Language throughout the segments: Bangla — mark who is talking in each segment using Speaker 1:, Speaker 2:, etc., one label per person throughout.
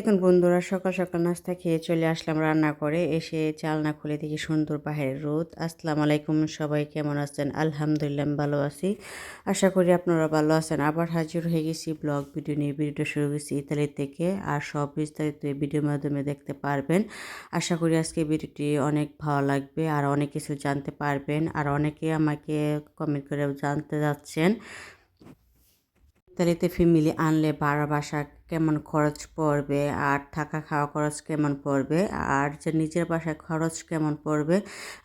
Speaker 1: এখন বন্ধুরা সকাল সকাল নাস্তা খেয়ে চলে আসলাম রান্না করে। এসে চালনা খুলে দেখি সুন্দর পাহাড়ের রোদ। আসসালামু আলাইকুম, সবাই কেমন আছেন? আলহামদুলিল্লাহ ভালো আছি। আশা করি আপনারা ভালো আছেন। আবার হাজির হয়ে গেছি ব্লগ ভিডিও নিয়ে। ভিডিওটা শুরু করেছি ইতালি থেকে। আর সব বিস্তারিত ভিডিওর মাধ্যমে দেখতে পারবেন। আশা করি আজকে ভিডিওটি অনেক ভালো লাগবে। আর অনেক কিছু জানতে পারবেন। আর অনেকে আমাকে কমেন্ট করে জানতে যাচ্ছেন। ইতালিতে ফ্যামিলি আনলে বাড়া বাসা কেমন খরচ পড়বে? আর থাকা খাওয়া খরচ কেমন পড়বে? আর যে নিজের বাসায় খরচ কেমন পড়বে?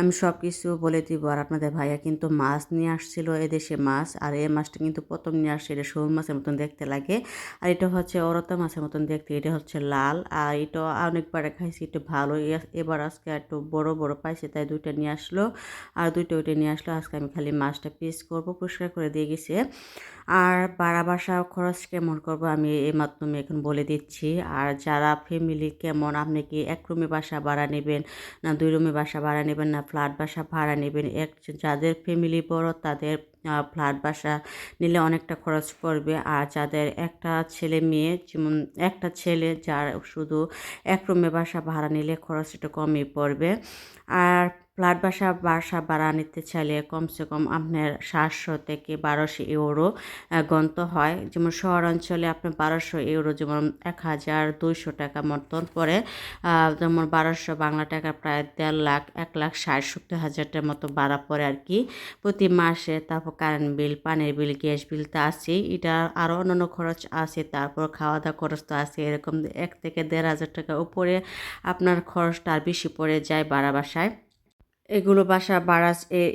Speaker 1: আমি সব কিছু বলে দিব আর আপনাদের ভাইয়া কিন্তু মাছ নিয়ে আসছিল এদেশে মাছ। আর এই মাছটা কিন্তু প্রথম নিয়ে আসছে, এটা শোল মাছের মতন দেখতে লাগে। আর এটা হচ্ছে অরতা মাছের মতন দেখতে, এটা হচ্ছে লাল। আর এটা অনেকবার খাইছি, একটু ভালো এবার আজকে একটু বড় বড় পাইছে, তাই দুইটা নিয়ে আসলো। আর দুইটা ওইটা নিয়ে আসলো, আজকে আমি খালি মাছটা পিস করব, পরিষ্কার করে দিয়ে গেছে। আর পাড়া বাসা খরচ কেমন করব আমি এই মাধ্যমে এখন বলে দিচ্ছি। আর যারা ফ্যামিলি কেমন, আপনি কি এক রুমে বাসা ভাড়া নেবেন না দুই রুমে বাসা ভাড়া নেবেন না ফ্ল্যাট বাসা ভাড়া নেবেন? এক, যাদের ফ্যামিলি বড় তাদের ফ্ল্যাট বাসা নিলে অনেকটা খরচ পড়বে। আর যাদের একটা ছেলে মেয়ে, যেমন একটা ছেলে যার শুধু এক রুমে বাসা ভাড়া নিলে খরচ একটু কমই পড়বে। আর ফ্ল্যাট বাসা বাসা ভাড়া নিতে চাইলে কমসে কম আপনার সাতশো থেকে বারোশো ইউরো গন্ত হয়। যেমন শহর অঞ্চলে আপনার বারোশো ইউরো, যেমন এক হাজার দুইশো টাকা মতন পরে যেমন বারোশো বাংলা টাকা প্রায় দেড় লাখ, এক লাখ ষাট সত্তর হাজারটার মতো ভাড়া পড়ে আর কি। প্রতি মাসে তারপর কারেন্ট বিল, পানির বিল, গ্যাস বিল তো আছেই। এটা আরও অন্যান্য খরচ আছে, তারপর খাওয়া দাওয়া খরচ তো আছে। এরকম এক থেকে দেড় হাজার টাকা উপরে আপনার খরচটা আর বেশি পড়ে যায় বাড়া বাসায়। এগুলো বাসা ভাড়া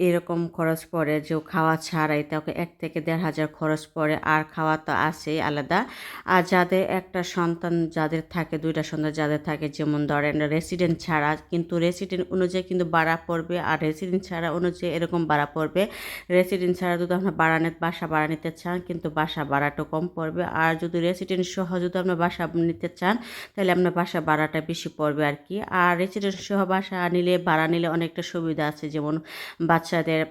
Speaker 1: এরকম খরচ পড়ে যে খাওয়া ছাড়াই তাকে এক থেকে দেড় হাজার খরচ পড়ে, আর খাওয়া তো আছেই আলাদা। আর যাদের একটা সন্তান যাদের থাকে, দুইটা সন্তান যাদের থাকে, যেমন ধরেন রেসিডেন্ট ছাড়া, কিন্তু রেসিডেন্ট অনুযায়ী কিন্তু বাড়া পড়বে, আর রেসিডেন্ট ছাড়া অনুযায়ী এরকম বাড়া পড়বে। রেসিডেন্ট ছাড়া যদি আপনার ভাড়া বাসা বাড়া নিতে চান, কিন্তু বাসা ভাড়াটা কম পড়বে। আর যদি রেসিডেন্ট সহ যদি আপনার বাসা নিতে চান, তাহলে আপনার বাসা ভাড়াটা বেশি পড়বে আর কি। আর রেসিডেন্ট সহ বাসা নিলে, ভাড়া নিলে অনেকটা সুবিধা আছে, যেমন বাচ্চাদের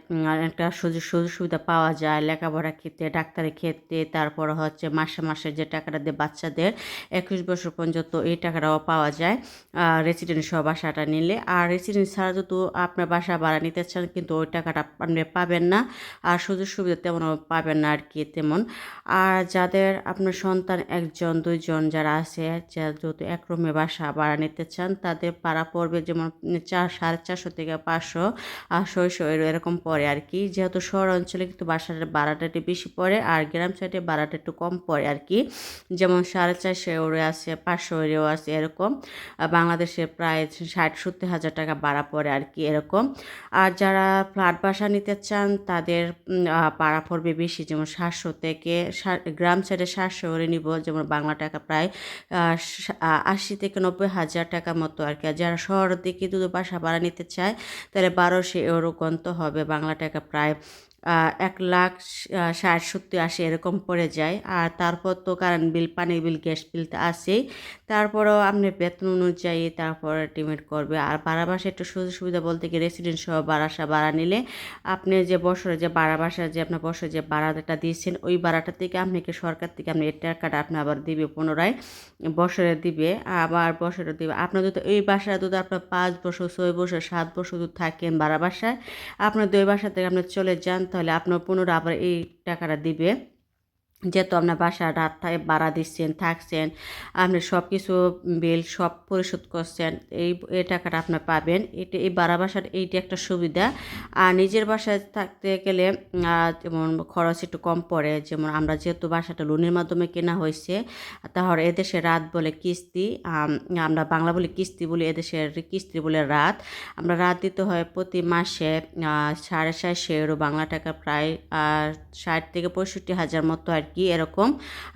Speaker 1: একটা সুযোগ সুযোগ সুবিধা পাওয়া যায় লেখাপড়া ক্ষেত্রে, ডাক্তারের ক্ষেত্রে, তারপর হচ্ছে মাসে মাসে যে টাকাটা দিয়ে বাচ্চাদের, একুশ বছর পর্যন্ত এই টাকাটাও পাওয়া যায়। রেসিডেন্ট সহ বাসাটা নিলে, আর রেসিডেন্ট ছাড়া যদি আপনার বাসা ভাড়া নিতে চান, কিন্তু ওই টাকাটা আপনি পাবেন না, আর সুযোগ সুবিধা তেমন পাবেন না আর কি তেমন। আর যাদের আপনার সন্তান একজন, দুইজন যারা আছে যেহেতু এক রুমে বাসা ভাড়া নিতে চান, তাদের পাড়া পড়বে যেমন চার, সাড়ে চারশো থেকে পাঁচশো ছয়শো এরকম পড়ে আর কি যেহেতু শহর অঞ্চলে কিন্তু বাসার ভাড়াটা একটু বেশি পড়ে আর গ্রাম সাইডে ভাড়াটা একটু কম পড়ে আর কি যেমন সাড়ে চারশো ইউরো আছে, পাঁচশো ইউরো আছে, এরকম। বাংলাদেশে প্রায় ষাট সত্তর হাজার টাকা ভাড়া পড়ে আর কি এরকম। আর যারা ফ্ল্যাট বাসা নিতে চান, তাদের ভাড়া পড়বে বেশি। যেমন সাতশো থেকে গ্রাম সাইডে সাতশো করে নিব, যেমন বাংলা টাকা প্রায় আশি থেকে নব্বই হাজার টাকা মতো আর কি আর যারা শহরের দিকে দুটো বাসা ভাড়া নিতে চায় তাহলে বারোশো ইউরো গন্ত হবে। বাংলা টাকা প্রায় এক লাখ ষাট সত্তর আশি এরকম পড়ে যায়। আর তারপর তো কারেন্ট বিল পানির বিল গ্যাস বিল তো আছেই। তারপরেও আপনি বেতন অনুযায়ী তারপর টিমেট করবে। আর ভাড়া বাসা একটু সুযোগ সুবিধা বলতে কি রেসিডেন্ট সহ বারাসা ভাড়া নিলে আপনি যে বছরে যে ভাড়া বাসা, যে আপনার বছরে যে ভাড়াটা দিয়েছেন, ওই ভাড়াটা থেকে আপনাকে সরকার থেকে আপনি এই টাকাটা আপনি আবার দিবে, পুনরায় বছরে দিবে, আবার বছরে দিবে। আপনার যদি ওই বাসায় যদি আপনার পাঁচ বছর, ছয় বছর, সাত বছর যদি থাকেন ভাড়া বাসায়, আপনার দুই বাসা থেকে আপনি চলে যান তাহলে আপনার পুনরায় আবার এই টাকাটা দিবে। যেহেতু আপনার বাসা রাত থাকে, ভাড়া দিচ্ছেন, থাকছেন, আপনি সব কিছু বিল সব পরিশোধ করছেন, এই এই টাকাটা আপনার পাবেন। এটা, এই ভাড়া বাসার এইটি একটা সুবিধা। আর নিজের বাসায় থাকতে গেলে যেমন খরচ একটু কম পড়ে, যেমন আমরা যেহেতু বাসাটা লোনের মাধ্যমে কেনা হয়েছে, তাহলে এদেশে রাত বলে কিস্তি আমরা বাংলা বলি কিস্তি বলি, এদেশের কিস্তি বলে রাত। আমরা রাত দিতে হয় প্রতি মাসে সাড়ে চারশো এরো বাংলা টাকা প্রায় ষাট থেকে পঁয়ষট্টি হাজার মতো আর কি এরকম।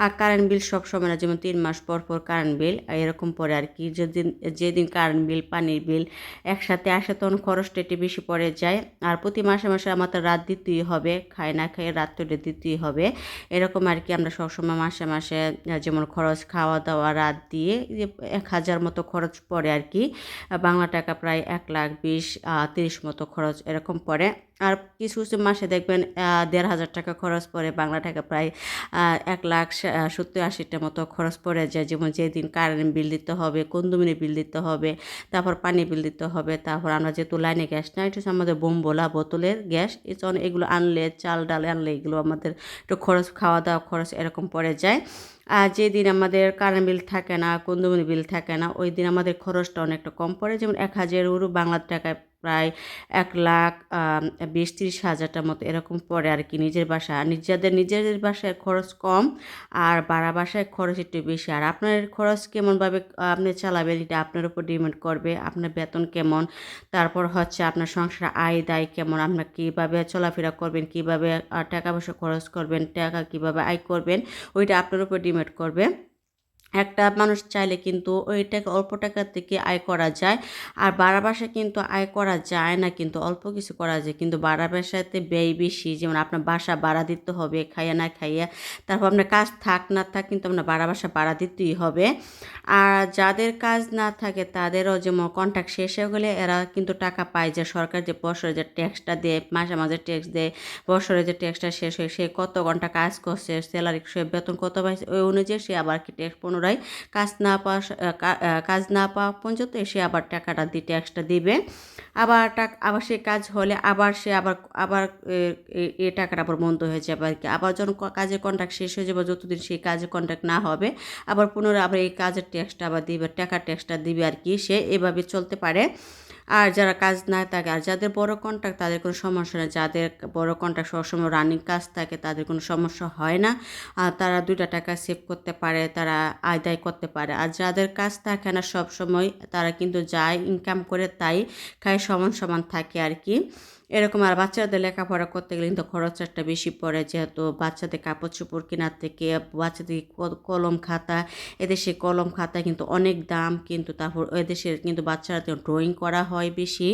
Speaker 1: আর কারেন্ট বিল সব সময় না, যেমন তিন মাস পর পর কারেন্ট বিল এরকম পরে আর কি। যেদিন যেদিন কারেন্ট বিল পানির বিল একসাথে আসে তখন খরচটা একটু বেশি পড়ে যায়। আর প্রতি মাসে মাসে আমাদের রাত দিতেই হবে খায় না খাই রাত তুলে দিতেই হবে। এরকম আর কি আমরা সবসময় মাসে মাসে, যেমন খরচ খাওয়া দাওয়া, রাত দিয়ে এক হাজার মতো খরচ পড়ে আর কি। বাংলা টাকা প্রায় এক লাখ বিশ তিরিশ মতো খরচ এরকম পড়ে। আর কিছু কিছু মাসে দেখবেন দেড় হাজার টাকা খরচ পড়ে, বাংলা টাকা প্রায় এক লাখ সত্তর আশিটা মতো খরচ পড়ে যায়। যেমন যেদিন কারেন্ট বিল দিতে হবে কন্দুমিনি বিল দিতে হবে, তারপর পানি বিল দিতে হবে, তারপর আমরা যেহেতু লাইনে গ্যাস না এটা আমাদের বোমবোলা বোতলের গ্যাস এছাড়া এগুলো আনলে, চাল, ডাল আনলে এগুলো আমাদের একটু খরচ খাওয়া দাওয়া খরচ এরকম পড়ে যায়। আর যেদিন আমাদের কারেন্ট বিল থাকে না কন্দুমিনি বিল থাকে না, ওই দিন আমাদের খরচটা অনেকটা কম পড়ে। যেমন এক হাজার ইউরো বাংলার টাকায় প্রায় এক লাখ বিশ তিরিশ হাজারটার মতো এরকম পড়ে আর কি নিজের বাসা। নিজেদের নিজেদের বাসায় খরচ কম আর ভাড়া বাসায় খরচ একটু বেশি। আর আপনার খরচ কেমনভাবে আপনি চালাবেন এটা আপনার উপর ডিপেন্ড করবে, আপনার বেতন কেমন, তারপর হচ্ছে আপনার সংসার আয়, দায় কেমন, আপনার কীভাবে চলাফেরা করবেন, কীভাবে টাকা পয়সা খরচ করবেন, টাকা কীভাবে আয় করবেন, ওইটা আপনার উপর ডিপেন্ড করবে। একটা মানুষ চাইলে কিন্তু ওই টাকা, অল্প টাকা থেকে আয় করা যায়। আর বাড়া বাসায় কিন্তু আয় করা যায় না, কিন্তু অল্প কিছু করা যায়। কিন্তু বাড়া বাসাতে ব্যয় বেশি, যেমন আপনার বাসা বাড়া দিতে হবে, খাইয়া না খাইয়া। তারপর আপনার কাজ থাক না থাক, কিন্তু আপনার বাড়া বাসা ভাড়া দিতেই হবে। আর যাদের কাজ না থাকে, তাদেরও যেমন কন্ট্রাক্ট শেষ হয়ে গেলে এরা কিন্তু টাকা পায় যে সরকার যে বছরে যে ট্যাক্সটা দেয়, মাসে মাসে ট্যাক্স দেয়, বছরে যে ট্যাক্সটা শেষ হয়, সে কত ঘণ্টা কাজ করছে স্যালারি সে বেতন কত পাইছে, ওই অনুযায়ী সে আবার কি ট্যাক্স পুনরায় কাজ না পাওয়া কাজ না পাওয়া পর্যন্ত এসে আবার টাকাটা দিয়ে ট্যাক্সটা দিবে। আবার টাকা আবার সে কাজ হলে আবার সে আবার আবার এ, টাকাটা আবার বন্ধ হয়ে যাবে আর কি আবার যখন কাজের কন্ট্রাক্ট শেষ হয়ে যাবে যতদিন সেই কাজের কন্ট্রাক্ট না হবে আবার পুনরায় আবার এই কাজের ট্যাক্সটা আবার দিবে টাকার ট্যাক্সটা দিবে আর কি সে। এভাবে চলতে পারে। আর যারা কাজ না থাকে, আর যাদের বড় কন্ট্রাক্ট তাদের কোনো সমস্যা নেই। যাদের বড় কন্ট্রাক্ট সবসময় রানিং কাজ থাকে, তাদের কোনো সমস্যা হয় না। আর তারা দুইটা টাকা সেভ করতে পারে, তারা আয়দায় করতে পারে। আর যাদের কাজ থাকে না সবসময়, তারা কিন্তু যায় ইনকাম করে তাই খায় সমান সমান থাকে আর কি। এরকম আর বাচ্চাদের লেখাপড়া করতে গেলে কিন্তু খরচ একটা বেশি পড়ে, যেহেতু বাচ্চাদের কাপড় চোপড় কেনার থেকে বাচ্চাদের কলম খাতা, এদেশে কলম খাতা কিন্তু অনেক দাম, কিন্তু তারপর এদেশের কিন্তু বাচ্চারা ড্রয়িং করা হয় বেশি,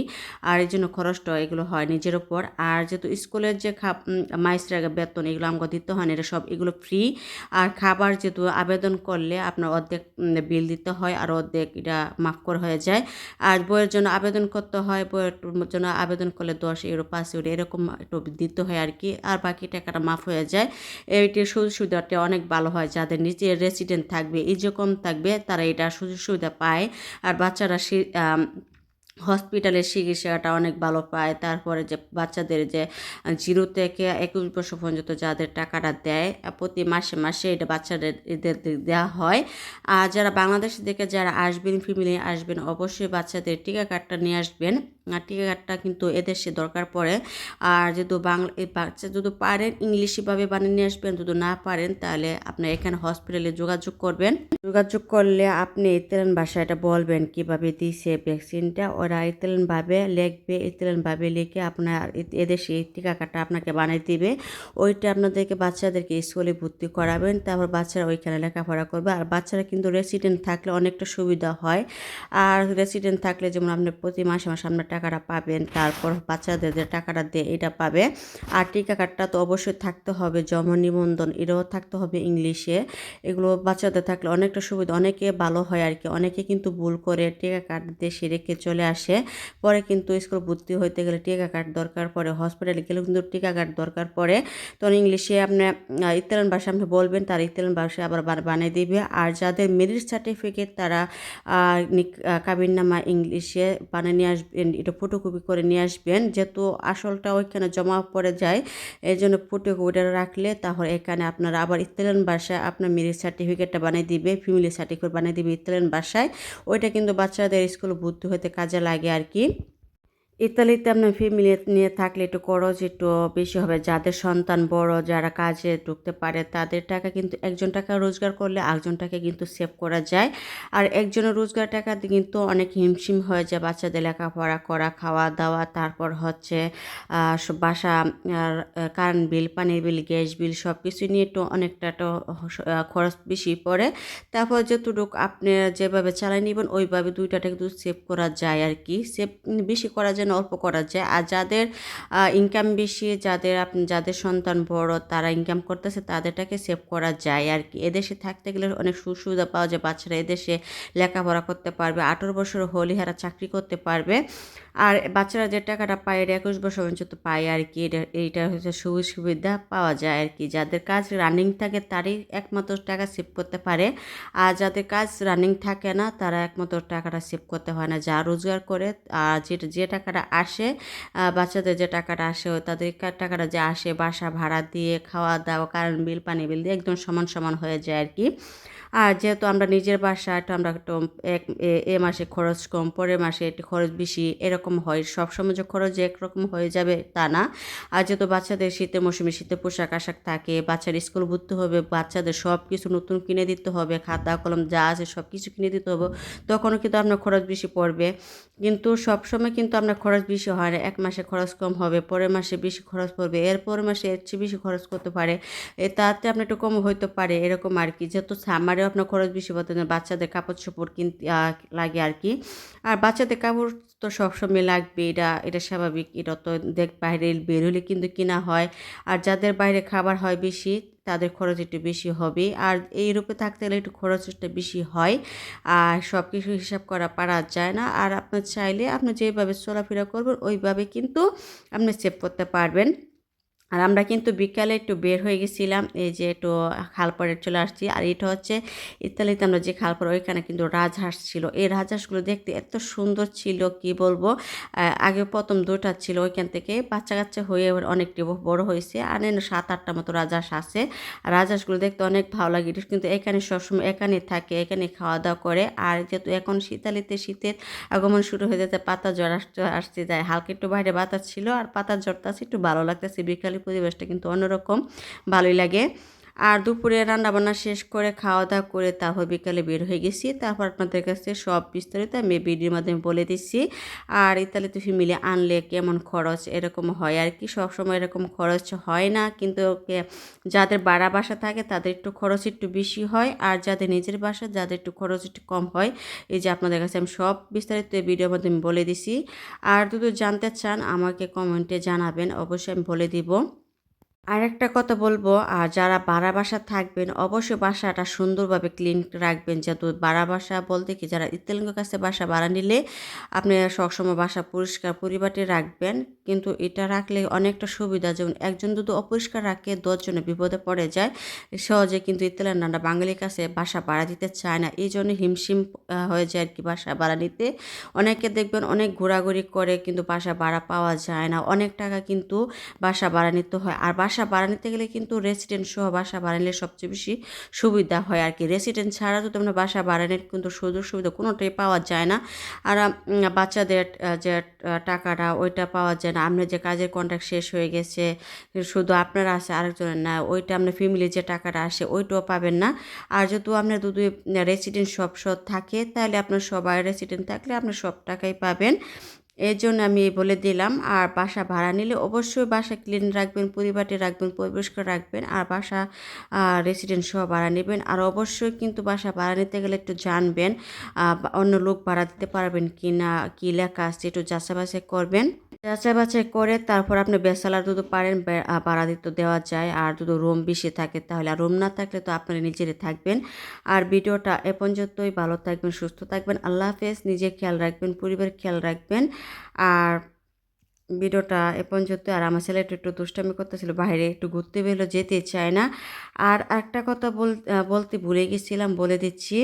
Speaker 1: আর এই জন্য খরচটা এগুলো হয় নিজের ওপর আর যেহেতু স্কুলের যে খাপ মাইস্টার বেতন এগুলো আমাকে দিতে হয় না এটা সব এগুলো ফ্রি আর খাবার যেহেতু আবেদন করলে আপনার অর্ধেক বিল দিতে হয়, আর অর্ধেক এটা মাফ করে হয়ে যায়। আর বইয়ের জন্য আবেদন করতে হয়, বইয়ের জন্য আবেদন করলে দশ ইউরো পাঁচ ইউরো, এরকম একটু দিতে হয় আর কি। আর বাকি টাকাটা মাফ হয়ে যায়। এইটির সুযোগ সুবিধাটা অনেক ভালো হয় যাদের নিজের রেসিডেন্ট থাকবে, এই যে কম থাকবে, তারা এটা সুযোগ সুবিধা পায়। আর বাচ্চারা হসপিটালের চিকিৎসাটা অনেক ভালো পায়। তারপরে যে বাচ্চাদের যে জিরো থেকে একুশ বছর পর্যন্ত যাদের টাকাটা দেয়, প্রতি মাসে মাসে এটা বাচ্চাদের এদের দেওয়া হয়। আর যারা বাংলাদেশ থেকে যারা আসবেন ফ্যামিলি আসবেন, অবশ্যই বাচ্চাদের টিকা কার্ডটা নিয়ে আসবেন। আর টিকা কার্ডটা কিন্তু এদেশে দরকার পড়ে। আর যদি বাংলা বাচ্চা যদি পারেন ইংলিশভাবে বানিয়ে নিয়ে আসবেন, যদি না পারেন, তাহলে আপনার এখানে হসপিটালে যোগাযোগ করবেন। যোগাযোগ করলে আপনি ইতালিয়ান ভাষায় এটা বলবেন, কীভাবে দিছে ভ্যাকসিনটা। ওরা ইতালিয়ানভাবে লিখবে ইতালিয়ানভাবে লিখে আপনার এদেশে এই টিকা কার্ডটা আপনাকে বানিয়ে দিবে। ওইটা আপনাদেরকে বাচ্চাদেরকে স্কুলে ভর্তি করাবেন, তারপর বাচ্চারা ওইখানে লেখাপড়া করবে। আর বাচ্চারা কিন্তু রেসিডেন্ট থাকলে অনেকটা সুবিধা হয়। আর রেসিডেন্ট থাকলে যেমন আপনি প্রতি মাসে মাসে আপনার টাকাটা পাবেন তারপর বাচ্চাদের যে টাকাটা দিয়ে এটা পাবে। আর টিকা কার্ডটা তো অবশ্যই থাকতে হবে জন্ম নিবন্ধন এটাও থাকতে হবে ইংলিশে। এগুলো বাচ্চাদের থাকলে অনেকটা সুবিধা অনেকে ভালো হয় আর কি অনেকে কিন্তু ভুল করে টিকা কার্ড দেশে রেখে চলে আসে। পরে কিন্তু স্কুল ভর্তি হইতে গেলে টিকা কার্ড দরকার পড়ে হসপিটালে গেলে কিন্তু টিকা কার্ড দরকার পড়ে তখন ইংলিশে আপনি ইতালিয়ান ভাষা আপনি বলবেন তার ইতালিয়ান ভাষায় আবার বানিয়ে দিবে। আর যাদের মেরিট সার্টিফিকেট তারা আহ, কাবিননামা ইংলিশে বানিয়ে নিয়ে আসবেন এটা ফটোকপি করে নিয়ে আসবেন। যেহেতু আসলটা ওইখানে জমা পড়ে যায় এই জন্য ফটোকপিটা রাখলে তাহলে এখানে আপনার আবার ইতালিয়ান বাসায় আপনার মেরিট সার্টিফিকেটটা বানিয়ে দিবে ফ্যামিলি সার্টিফিকেট বানিয়ে দিবে ইতালিয়ান বাসায় ওইটা কিন্তু বাচ্চাদের স্কুলে ভর্তি হতে কাজে লাগে আর কি ইতালিতে আপনার ফ্যামিলি নিয়ে থাকলে একটু খরচ একটু বেশি হবে। যাদের সন্তান বড় যারা কাজে ঢুকতে পারে তাদের টাকা কিন্তু একজন টাকা রোজগার করলে আরেকজন টাকা কিন্তু সেভ করা যায়। আর একজনের রোজগার টাকা কিন্তু অনেক হিমশিম হয়ে যায় বাচ্চাদের লেখাপড়া করা খাওয়া দাওয়া তারপর হচ্ছে বাসা আর কারেন্ট বিল পানির বিল গ্যাস বিল সব কিছু নিয়ে একটু অনেকটা আহ, খরচ বেশি পড়ে। তারপর যতটুকু আপনি যেভাবে চালাই নেবেন ওইভাবে দুইটা টাকা কিন্তু সেভ করা যায় আর কি সেভ বেশি করা জন্য যেন অল্প করা যায়। আর যাদের ইনকাম বেশি, যাদের যাদের সন্তান বড়, তারা ইনকাম করতেছে, তাদেরটাকে সেভ করা যায় আর কি এদেশে থাকতে গেলে অনেক সুবিধা পাওয়া যায়, বাচ্চারা এদেশে লেখাপড়া করতে পারবে, আঠেরো বছর হলে হারা চাকরি করতে পারবে। আর বাচ্চারা যে টাকাটা পায়, এটা একুশ বছর পর্যন্ত পায় আর কি এটা, এইটা হচ্ছে সুযোগ সুবিধা পাওয়া যায় আর কি যাদের কাজ রানিং থাকে, তারই একমাত্র টাকা সেভ করতে পারে। আর যাদের কাজ রানিং থাকে না, তারা একমাত্র টাকাটা সেভ করতে হয় না। যা রোজগার করে আর যে যে টাকাটা আসে বাচ্চাদের যে টাকাটা আসে তাদের টাকাটা যে আসে, বাসা ভাড়া দিয়ে খাওয়া দাওয়া কারেন্ট বিল, পানি বিল দিয়ে একদম সমান সমান হয়ে যায় আর কি। আর যেহেতু আমরা নিজের বাসা একটু আমরা একটু এক, এ মাসে খরচ কম, পরের মাসে একটু খরচ বেশি, এরকম হয়। সবসময় যে খরচ একরকম হয়ে যাবে তা না। আর যেহেতু বাচ্চাদের শীতের মৌসুমে শীতের পোশাক আশাক থাকে, বাচ্চার স্কুল ভর্তি হবে, বাচ্চাদের সব কিছু নতুন কিনে দিতে হবে, খাতা, কলম যা আছে সব কিছু কিনে দিতে হবে, তখনও কিন্তু আপনার খরচ বেশি পড়বে। কিন্তু সবসময় কিন্তু আপনার খরচ বেশি হয় না। এক মাসে খরচ কম হবে, পরের মাসে বেশি খরচ পড়বে এর পরের মাসে এর চেয়ে বেশি খরচ করতে পারে। তাতে আপনার একটু কম হইতে পারে, এরকম আর কি। যেহেতু সামার খাবারেও আপনার খরচ বেশি পড়তে বাচ্চাদের কাপড় চোপড় কিনতে লাগে আর কি। আর বাচ্চাদের কাপড় তো সবসময় লাগবে, এটা এটা স্বাভাবিক, এটা তো দেখ, বাইরে বের হলে কিন্তু কিনা হয়। আর যাদের বাইরে খাবার হয় বেশি, তাদের খরচ একটু বেশি হবে। আর এই রূপে থাকতে গেলে একটু খরচটা বেশি হয়। আর সব কিছু হিসাব করা পারা যায় না। আর আপনার চাইলে আপনি যেভাবে চলাফেরা করবেন, ওইভাবে কিন্তু আপনি সেভ করতে পারবেন। আর আমরা কিন্তু বিকালে একটু বের হয়ে গেছিলাম, এই যে একটু খালপাড়ে চলে আসছি। আর এটা হচ্ছে ইতালিতে আমরা যে খালপাড়, ওইখানে কিন্তু রাজহাঁস ছিল। এই রাজহাঁসগুলো দেখতে এত সুন্দর ছিল, কি বলব? আগে প্রথম দুটা ছিল, ওইখান থেকে বাচ্চা কাচ্চা হয়ে অনেকটি বড় হয়েছে। আর সাত আটটা মতো রাজহাঁস আছে। রাজহাঁসগুলো দেখতে অনেক ভালো লাগে। কিন্তু এখানে সবসময় এখানে থাকে এখানে খাওয়া দাওয়া করে। আর যেহেতু এখন শীতালিতে শীতের আগমন শুরু হয়ে যেতে পাতা জ্বর আসতে আসতে যায়। হালকা একটু বাইরে বাতাস ছিল, আর পাতা জ্বরটা একটু ভালো লাগতেছে। বিকালে পরিবেশটা কিন্তু অন্যরকম ভালোই লাগে। আর দুপুরে রান্নাবান্না শেষ করে খাওয়া দাওয়া করে তারপর বিকালে বের হয়ে গেছি। তারপর আপনাদের কাছে সব বিস্তারিত আমি ভিডিওর মাধ্যমে বলে দিচ্ছি। আর ইতালি ইতালিতে ফ্যামিলি আনলে কেমন খরচ এরকম হয় আর কি? সবসময় এরকম খরচ হয় না, কিন্তু যাদের বাড়া বাসা থাকে তাদের একটু খরচ একটু বেশি হয় আর যাদের নিজের বাসা যাদের একটু খরচ একটু কম হয়। এই যে আপনাদের কাছে আমি সব বিস্তারিত ভিডিওর মাধ্যমে বলে দিছি আর যদি জানতে চান আমাকে কমেন্টে জানাবেন, অবশ্যই আমি বলে দিব। আর একটা কথা বলব আর যারা বাড়া বাসা থাকবেন, অবশ্যই বাসাটা সুন্দরভাবে ক্লিন রাখবেন। যেহেতু বাড়া বাসা বলতে কি, যারা ইতালিঙ্গের কাছে বাসা বাড়া নিলে আপনি সবসময় বাসা পরিষ্কার পরিবারটি রাখবেন। কিন্তু এটা রাখলে অনেকটা সুবিধা, যেমন একজন যদি অপরিষ্কার রাখে, দশজনে বিপদে পড়ে যায়, সহজে কিন্তু ইতালিয়ান নানা বাঙালির কাছে বাসা বাড়া দিতে চায় না। এই জন্য হিমশিম হয়ে যায় আর কি বাসা বাড়া নিতে। অনেকে দেখবেন অনেক ঘোরাঘুরি করে, কিন্তু বাসা ভাড়া পাওয়া যায় না। অনেক টাকা কিন্তু বাসা বাড়া নিতে হয়। আর বাসা বাসা বাড়ানিতে গেলে কিন্তু রেসিডেন্ট সহ বাসা বাড়ালে সবচেয়ে বেশি সুবিধা হয় আর কি রেসিডেন্ট ছাড়া তো তোমরা বাসা বাড়ানোর কিন্তু সুযোগ সুবিধা কোনোটাই পাওয়া যায় না। আর বাচ্চাদের যে টাকাটা ওইটা পাওয়া যায় না। আপনার যে কাজের কন্ট্রাক্ট শেষ হয়ে গেছে, শুধু আপনার আছে, আরেকজনের না, ওইটা আপনার ফ্যামিলির যে টাকাটা আসে, ওইটাও পাবেন না। আর যেহেতু আপনার দুধ রেসিডেন্ট সব সব থাকে, তাহলে আপনার সবাই রেসিডেন্ট থাকলে আপনার সব টাকাই পাবেন। এর জন্য আমি বলে দিলাম, আর বাসা ভাড়া নিলে অবশ্যই বাসা ক্লিন রাখবেন, পরিবারটি রাখবেন, পরিবেশকে রাখবেন, আর বাসা রেসিডেন্ট সহ ভাড়া নেবেন। আর অবশ্যই কিন্তু বাসা ভাড়া নিতে গেলে একটু জানবেন অন্য লোক ভাড়া দিতে পারবেন কি না কী লেখা আছে, একটু যাচাই বাছাই করবেন। যাচাই বাছাই করে তারপর আপনি বেসালার দুধ পারেন ভাড়া দিতে দেওয়া যায়। আর যদি রুম বেশি থাকে তাহলে আর রুম না থাকলে তো আপনারা নিজেরে থাকবেন। আর ভিডিওটা এ পর্যন্তই। ভালো থাকবেন, সুস্থ থাকবেন। আল্লাহ হাফেজ। নিজে খেয়াল রাখবেন পরিবার খেয়াল রাখবেন। আর ভিডিওটা এ পর্যন্ত। আর আমার ছেলে একটু দুষ্টামি করতেছিল, বাইরে একটু ঘুরতে বেরোলো, যেতে চায় না। আর একটা কথা বল বলতে ভুলে গেছিলাম, বলে দিচ্ছি।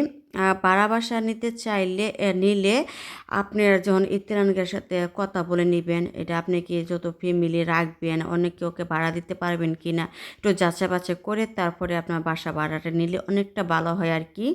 Speaker 1: পাড়া বাসা নিতে চাইলে নিলে আপনার যখন ইত্তেরানগের সাথে কথা বলে নেবেন, এটা আপনি কি যত ফ্যামিলি রাখবেন, অনেকে ওকে ভাড়া দিতে পারবেন কি না একটু যাচাই বাছাই করে তারপরে আপনার বাসা ভাড়াটা নিলে অনেকটা ভালো হয় আর কি।